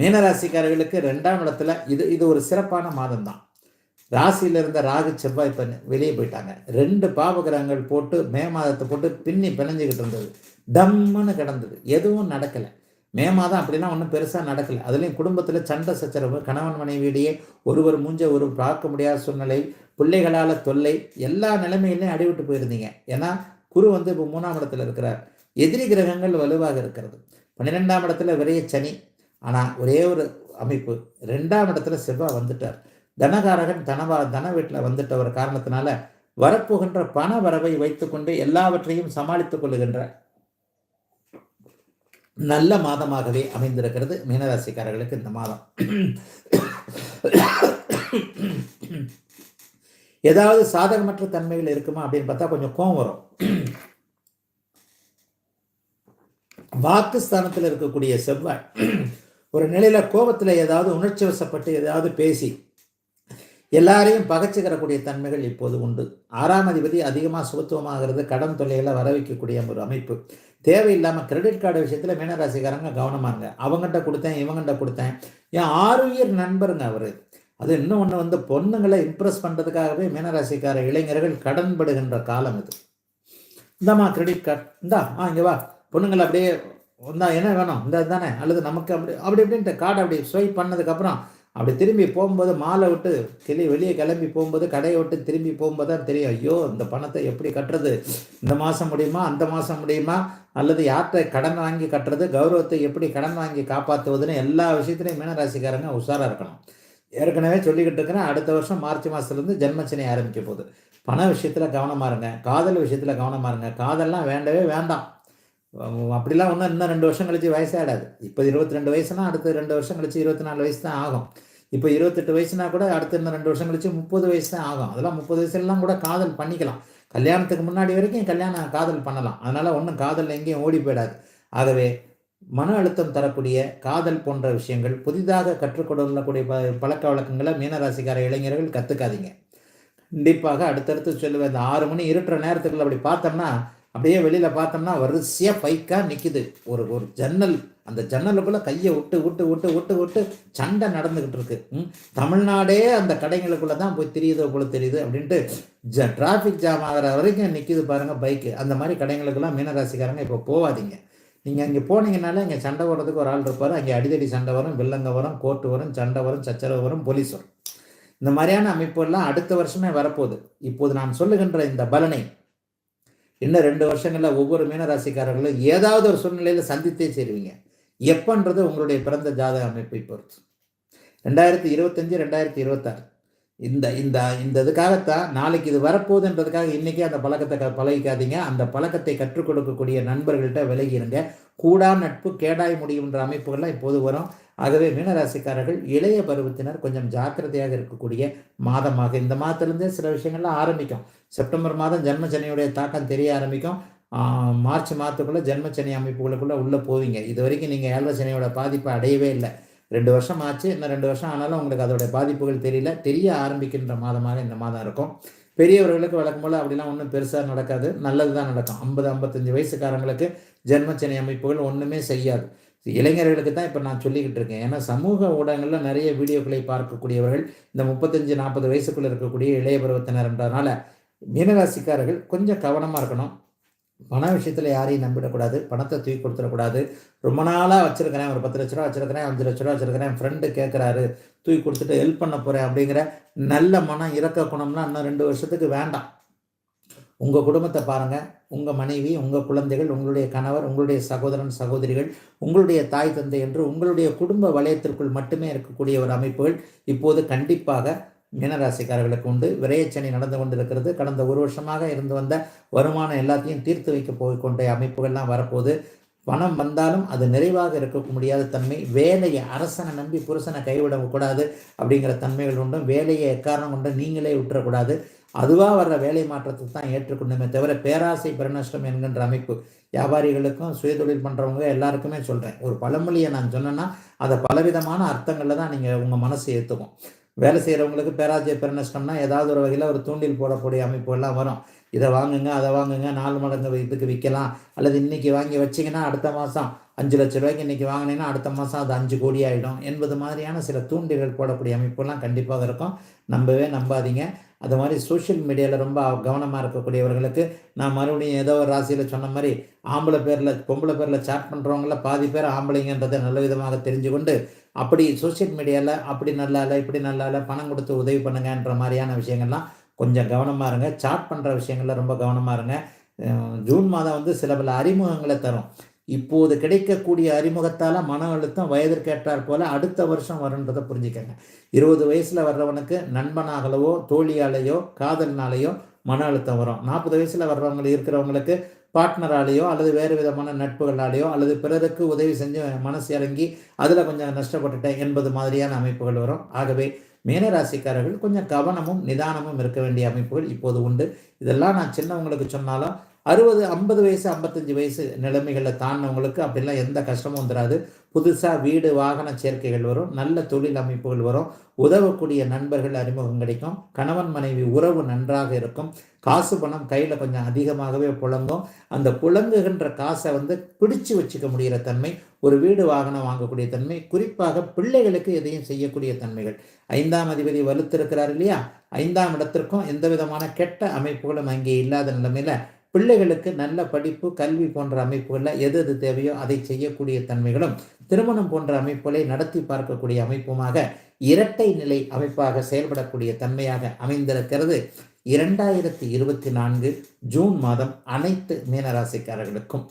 மீனராசிக்காரர்களுக்கு ரெண்டாம் இடத்துல இது இது ஒரு சிறப்பான மாதம் தான் ராசியில் இருந்த ராகு செவ்வாய் பண்ணி வெளியே போயிட்டாங்க. ரெண்டு பாவகிரகங்கள் போட்டு மே மாதத்தை போட்டு பின்னி பிணைஞ்சிக்கிட்டு இருந்தது. டம்முன்னு கிடந்தது. எதுவும் நடக்கலை. மே மாதம் அப்படின்னா ஒன்றும் பெருசாக நடக்கலை. அதுலேயும் குடும்பத்தில் சண்டை சச்சரவு கணவன் மனைவியிடையே ஒருவர் மூஞ்ச ஒரு பார்க்க முடியாத சூழ்நிலை பிள்ளைகளால் தொல்லை எல்லா நிலைமையிலையும் அடிவிட்டு போயிருந்தீங்க. ஏன்னா குரு வந்து இப்போ மூணாம் இடத்துல இருக்கிறார். எதிரி கிரகங்கள் வலுவாக இருக்கிறது. பன்னிரெண்டாம் இடத்துல விரைய சனி ஆனால் ஒரே ஒரு அமைப்பு. ரெண்டாம் இடத்துல செவ்வாய் வந்துட்டார். தனகாரகன் தனவா தன வீட்டில் வந்துட்ட ஒரு காரணத்தினால வரப்போகின்ற பண வரவை வைத்துக்கொண்டு எல்லாவற்றையும் சமாளித்துக் கொள்ளுகின்ற நல்ல மாதமாகவே அமைந்திருக்கிறது மீனராசிக்காரர்களுக்கு இந்த மாதம். ஏதாவது சாதகமற்ற தன்மைகள் இருக்குமா அப்படின்னு பார்த்தா கொஞ்சம் கோவம் வரும். வாக்குஸ்தானத்தில் இருக்கக்கூடிய செவ்வாய் ஒரு நிலையில் கோபத்தில் ஏதாவது உணர்ச்சி வசப்பட்டு ஏதாவது பேசி எல்லாரையும் பகச்சுக்கிறக்கூடிய தன்மைகள் இப்போது உண்டு. ஆறாம் அதிபதி அதிகமாக சுபத்துவமாகிறது கடன் தொல்லைகளை வர வைக்கக்கூடிய ஒரு அமைப்பு. தேவையில்லாமல் கிரெடிட் கார்டு விஷயத்தில் மீனராசிக்காரங்க கவனமாக அவங்ககிட்ட கொடுத்தேன் இவங்ககிட்ட கொடுத்தேன். என் ஆறுயிர் நண்பருங்க அவர். அது இன்னும் ஒன்று வந்து பொண்ணுங்களை இம்ப்ரெஸ் பண்ணுறதுக்காகவே மீனராசிக்கார இளைஞர்கள் கடன்படுகின்ற காலம் இது. இந்தாம்மா கிரெடிட் கார்டு இந்தா ஆ இங்கே வா. பொண்ணுங்களை அப்படியே ஒன்றா என்ன வேணும்? இந்த தானே அல்லது நமக்கு அப்படி அப்படி இப்படின்ட்டு காடை அப்படி ஸ்வைப் பண்ணதுக்கப்புறம் அப்படி திரும்பி போகும்போது மாலை விட்டு கிளி வெளியே கிளம்பி போகும்போது கடையை விட்டு திரும்பி போகும்போது தான் தெரியும். ஐயோ இந்த பணத்தை எப்படி கட்டுறது? இந்த மாதம் முடியுமா? அந்த மாதம் முடியுமா? அல்லது யார்கிட்ட கடன் வாங்கி கட்டுறது? கௌரவத்தை எப்படி கடன் வாங்கி காப்பாற்றுவதுன்னு எல்லா விஷயத்துலையும் மீனராசிக்காரங்க உஷாராக இருக்கணும். ஏற்கனவே சொல்லிக்கிட்டு இருக்கிறேன். அடுத்த வருஷம் மார்ச் மாதத்துலேருந்து ஜென்மச்சனை ஆரம்பிக்க போகுது. பண விஷயத்தில் கவனமாக இருங்க. காதல் விஷயத்தில் கவனமாக இருங்க. காதல்லாம் வேண்டவே வேண்டாம். அப்படிலாம் ஒன்றும் இன்னும் ரெண்டு வருஷம் கழிச்சு வயசாகிடாது இப்போ இருபத்தி ரெண்டு வயசுனா அடுத்த ரெண்டு வருஷம் கழிச்சு இருபத்தி நாலு வயசு தான் ஆகும். இப்போ இருபத்தெட்டு வயசுனா கூட அடுத்த இன்னும் ரெண்டு வருஷம் கழிச்சு முப்பது வயசு தான் ஆகும். அதெல்லாம் முப்பது வயசுலாம் கூட காதல் பண்ணிக்கலாம். கல்யாணத்துக்கு முன்னாடி வரைக்கும் கல்யாணம் காதல் பண்ணலாம். அதனால் ஒன்றும் காதல் எங்கேயும் ஓடி போயிடாது. ஆகவே மன அழுத்தம் தரக்கூடிய காதல் போன்ற விஷயங்கள் புதிதாக கற்றுக்கொள்ளக்கூடிய ப பழக்க வழக்கங்களை மீனராசிக்கார இளைஞர்கள் கற்றுக்காதீங்க கண்டிப்பாக அடுத்தடுத்து சொல்லுவேன். இந்த ஆறு மணி இருட்டுற நேரத்துக்குள்ள அப்படி பார்த்தோம்னா அப்படியே வெளியில் பார்த்தோம்னா வரிசையாக பைக்காக நிற்கிது ஒரு ஒரு ஜன்னல். அந்த ஜன்னலுக்குள்ளே கையை விட்டு விட்டு விட்டு விட்டு விட்டு சண்டை நடந்துக்கிட்டு இருக்கு. ம்? தமிழ்நாடே அந்த கடைங்களுக்குள்ளே தான் போய் தெரியுதோ போல தெரியுது அப்படின்ட்டு ஜ டிராஃபிக் ஜாம் ஆகிற வரைக்கும் நிற்கிது பாருங்கள் பைக்கு அந்த மாதிரி கடைங்களுக்கெல்லாம் மீனராசிக்காரங்க இப்போ போகாதீங்க நீங்கள் அங்கே போனீங்கனாலே இங்கே சண்டை போடுறதுக்கு ஒரு ஆள் இருப்பார். அங்கே அடிதடி சண்டை வரும் வில்லங்க வரும் கோர்ட்டு வரும் சண்டை வரும் சச்சரவு வரும் போலீஸ் வரும். இந்த மாதிரியான அமைப்புலாம் அடுத்த வருஷமே வரப்போகுது. இப்போது நான் சொல்லுகின்ற இந்த பலனை இன்னும் ரெண்டு வருஷங்களில் ஒவ்வொரு மீனராசிக்காரர்களும் ஏதாவது ஒரு சூழ்நிலையில் சந்தித்தே சேருவீங்க. எப்பன்றது உங்களுடைய பிறந்த ஜாதக அமைப்பை பொறுத்து. ரெண்டாயிரத்தி இருபத்தஞ்சு ரெண்டாயிரத்தி இருபத்தாறு. இந்த இந்த இந்த இதுக்காகத்தான் நாளைக்கு இது வரப்போகுதுன்றதுக்காக இன்றைக்கே அந்த பழக்கத்தை க பழகிக்காதீங்க. அந்த பழக்கத்தை கற்றுக் கொடுக்கக்கூடிய நண்பர்கள்ட்ட விலகிருங்க. கூடா நட்பு கேடாய் முடியுன்ற அமைப்புகள்லாம் இப்போது வரும். ஆகவே மீனராசிக்காரர்கள் இளைய பருவத்தினர் கொஞ்சம் ஜாக்கிரதையாக இருக்கக்கூடிய மாதமாக. இந்த மாதத்துலேருந்தே சில விஷயங்கள்லாம் ஆரம்பிக்கும். செப்டம்பர் மாதம் ஜென்மச்சனியுடைய தாக்கம் தெரிய ஆரம்பிக்கும். மார்ச் மாதத்துக்குள்ளே ஜென்மச்சனி அமைப்புகளுக்குள்ளே உள்ளே போவீங்க. இது வரைக்கும் நீங்கள் ஏழரை சனியோட பாதிப்பை அடையவே இல்லை. ரெண்டு வருஷம் ஆச்சு இன்னும் ரெண்டு வருஷம் ஆனாலும் உங்களுக்கு அதோடைய பாதிப்புகள் தெரியல. தெரிய ஆரம்பிக்கின்ற மாதமாக இந்த மாதம் இருக்கும். பெரியவர்களுக்கு வழக்கம் போல் அப்படிலாம் ஒன்றும் பெருசாக நடக்காது. நல்லது தான் நடக்கும். ஐம்பது ஐம்பத்தஞ்சு வயசுக்காரங்களுக்கு ஜென்மச்சனி அமைப்புகள் ஒன்றுமே செய்யாது. இளைஞர்களுக்கு தான் இப்போ நான் சொல்லிக்கிட்டு இருக்கேன். ஏன்னா சமூக ஊடகங்களில் நிறைய வீடியோக்களை பார்க்கக்கூடியவர்கள் இந்த முப்பத்தஞ்சு நாற்பது வயசுக்குள்ளே இருக்கக்கூடிய இளைய பருவத்தினர்ன்றதுனால மீனராசிக்காரர்கள் கொஞ்சம் கவனமாக இருக்கணும். பண விஷயத்தில் யாரையும் நம்பிடக்கூடாது. பணத்தை தூக்கி கொடுத்துடக்கூடாது. ரொம்ப நாளாக வச்சுருக்கிறேன். ஒரு பத்து லட்ச ரூபா வச்சுருக்கிறேன். அஞ்சு லட்ச ரூபா வச்சுருக்கிறேன். ஃப்ரெண்டு கேட்குறாரு தூக்கி கொடுத்துட்டு ஹெல்ப் பண்ண போகிறேன் அப்படிங்கிற நல்ல மனம் இறக்க குணம்னா இன்னும் ரெண்டு வருஷத்துக்கு வேண்டாம். உங்கள் குடும்பத்தை பாருங்கள் உங்கள் மனைவி உங்கள் குழந்தைகள் உங்களுடைய கணவர் உங்களுடைய சகோதரன் சகோதரிகள் உங்களுடைய தாய் தந்தை என்று உங்களுடைய குடும்ப வலயத்திற்குள் மட்டுமே இருக்கக்கூடிய ஒரு அமைப்புகள் இப்போது கண்டிப்பாக மீனராசிக்காரர்களுக்கு உண்டு. விரையச்சனி நடந்து கொண்டிருக்கிறது. கடந்த ஒரு வருஷமாக இருந்து வந்த வருமானம் எல்லாத்தையும் தீர்த்து வைக்க போய்கொண்ட அமைப்புகள்லாம் வரப்போகுது. பணம் வந்தாலும் அது நிறைவாக இருக்க முடியாத தன்மை. வேலையை அரசனை நம்பி புருஷனை கைவிடக்கூடாது அப்படிங்கிற தன்மைகள் உண்டும். வேலையை எக்காரணம் கொண்டு நீங்களே விட்டுறக்கூடாது அதுவாக வர்ற வேலை மாற்றத்தை தான் ஏற்றுக்கொண்டுமே தவிர பேராசை பெருநஷ்டம் என்கின்ற அமைப்பு வியாபாரிகளுக்கும் சுயதொழில் பண்ணுறவங்க எல்லாருக்குமே சொல்கிறேன் ஒரு பழமொழியை நான் சொன்னேன்னா அதை பலவிதமான அர்த்தங்களில் தான் நீங்கள் உங்கள் மனசு ஏற்றுக்கும் வேலை செய்கிறவங்களுக்கு பேராஜ்ய பெருநஷ்டம்னா ஏதாவது ஒரு வகையில் ஒரு தூண்டில் போடக்கூடிய அமைப்புகள்லாம் வரும். இதை வாங்குங்க அதை வாங்குங்க நாலு மடங்கு இதுக்கு விற்கலாம். அல்லது இன்றைக்கி வாங்கி வச்சிங்கன்னா அடுத்த மாதம் அஞ்சு லட்ச ரூபாய்க்கு இன்றைக்கி வாங்கினீங்கன்னா அடுத்த மாதம் அது அஞ்சு கோடி ஆகிடும் என்பது மாதிரியான சில தூண்டில்கள் போடக்கூடிய அமைப்புலாம் கண்டிப்பாக இருக்கும். நம்பவே நம்பாதீங்க. அது மாதிரி சோஷியல் மீடியாவில் ரொம்ப கவனமாக இருக்கக்கூடியவர்களுக்கு நான் மறுபடியும் ஏதோ ஒரு ராசியில் சொன்ன மாதிரி ஆம்பளை பேரில் பொம்பளை பேரில் சாட் பண்ணுறவங்கள பாதி பேர் ஆம்பளைங்கன்றதை நல்ல விதமாக தெரிஞ்சு கொண்டு அப்படி சோஷியல் மீடியாவில் அப்படி நல்லா இல்லை இப்படி நல்லா இல்லை பணம் கொடுத்து உதவி பண்ணுங்கன்ற மாதிரியான விஷயங்கள்லாம் கொஞ்சம் கவனமாக இருங்க. சாட் பண்ணுற விஷயங்களில் ரொம்ப கவனமாக இருங்க. ஜூன் மாதம் வந்து சில பல அறிமுகங்களை தரும். இப்போது கிடைக்கக்கூடிய அறிமுகத்தால் மன அழுத்தம் வயதிற்கேற்றாற் போல அடுத்த வருஷம் வரும்ன்றதை புரிஞ்சுக்கங்க. இருபது வயசில் வர்றவனுக்கு நண்பனாகலவோ தோழியாலேயோ காதல்னாலேயோ மன அழுத்தம் வரும். நாற்பது வயசில் வர்றவங்க இருக்கிறவங்களுக்கு பார்ட்னராலேயோ அல்லது வேறு விதமான நட்புகளாலேயோ அல்லது பிறருக்கு உதவி செஞ்சு மனசு இறங்கி அதில் கொஞ்சம் நஷ்டப்பட்டுட்டேன் என்பது மாதிரியான அமைப்புகள் வரும். ஆகவே மீனராசிக்காரர்கள் கொஞ்சம் கவனமும் நிதானமும் இருக்க வேண்டிய அமைப்புகள் இப்போது உண்டு. இதெல்லாம் நான் சின்னவங்களுக்கு சொன்னாலும் அறுபது ஐம்பது வயசு ஐம்பத்தஞ்சு வயசு நிலைமைகளில் தாண்டினவங்களுக்கு அப்படிலாம் எந்த கஷ்டமும் வந்துடாது புதுசாக வீடு வாகன சேர்க்கைகள் வரும் நல்ல தொழில் அமைப்புகள் வரும். உதவக்கூடிய நண்பர்கள் அறிமுகம் கிடைக்கும். கணவன் மனைவி உறவு நன்றாக இருக்கும். காசு பணம் கையில் கொஞ்சம் அதிகமாகவே புழங்கும். அந்த புழங்குகின்ற காசை வந்து பிடிச்சு வச்சுக்க முடிகிற தன்மை ஒரு வீடு வாகனம் வாங்கக்கூடிய தன்மை குறிப்பாக பிள்ளைகளுக்கு எதையும் செய்யக்கூடிய தன்மைகள். ஐந்தாம் அதிபதி வலுத்திருக்கிறார் இல்லையா? ஐந்தாம் இடத்திற்கும் எந்த விதமான கெட்ட அமைப்புகளும் அங்கே இல்லாத நிலைமையில் பிள்ளைகளுக்கு நல்ல படிப்பு கல்வி போன்ற அமைப்புகளில் எது எது தேவையோ அதை செய்யக்கூடிய தன்மைகளும் திருமணம் போன்ற அமைப்புகளை நடத்தி பார்க்கக்கூடிய அமைப்புமாக இரட்டை நிலை அமைப்பாக செயல்படக்கூடிய தன்மையாக அமைந்திருக்கிறது. இரண்டாயிரத்தி இருபத்தி நான்கு ஜூன் மாதம் அனைத்து மீனராசிக்காரர்களுக்கும்.